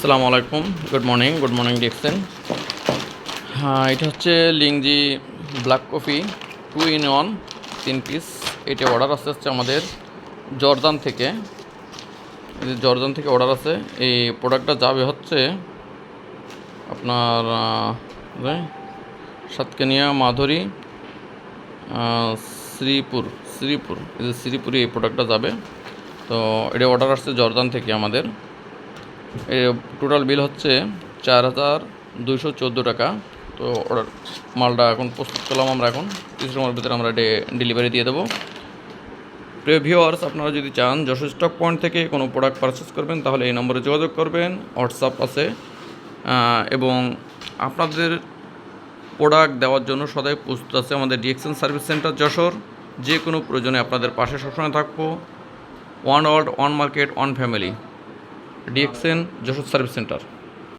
আসসালামু আলাইকুম। Good morning good morning দেখছেন হ্যাঁ এটা হচ্ছে Lingzhi black coffee two in one তিন পিস এটা অর্ডার আসতে হচ্ছে আমাদের জর্দান থেকে। জর্দান থেকে অর্ডার আছে। এই প্রোডাক্টটা যাবে হচ্ছে আপনার সাতকানিয়া, মাধুরী শ্রীপুর শ্রীপুর। এই যে শ্রীপুরে এই প্রোডাক্টটা যাবে। তো এটা অর্ডার আসছে জর্দান থেকে আমাদের। টোটাল বিল হচ্ছে চার হাজার দুশো চোদ্দ টাকা। তো অর্ডার মালটা এখন প্রস্তুত করলাম আমরা এখন। কিছু সময়ের ভিতরে আমরা ডেলিভারি দিয়ে দেবো। প্রিয় ভিউয়ার্স আপনারা যদি চান যশোর স্টক পয়েন্ট থেকে কোনো প্রোডাক্ট পারচেস করবেন, তাহলে এই নম্বরে যোগাযোগ করবেন হোয়াটসঅ্যাপ আছে। এবং আপনাদের প্রোডাক্ট দেওয়ার জন্য সদাই প্রস্তুত আছে আমাদের ডিএকশন সার্ভিস সেন্টার যশোর। যে কোনো প্রয়োজনে আপনাদের পাশে সবসময় থাকব। One world one market one family DXN Jashore service centre.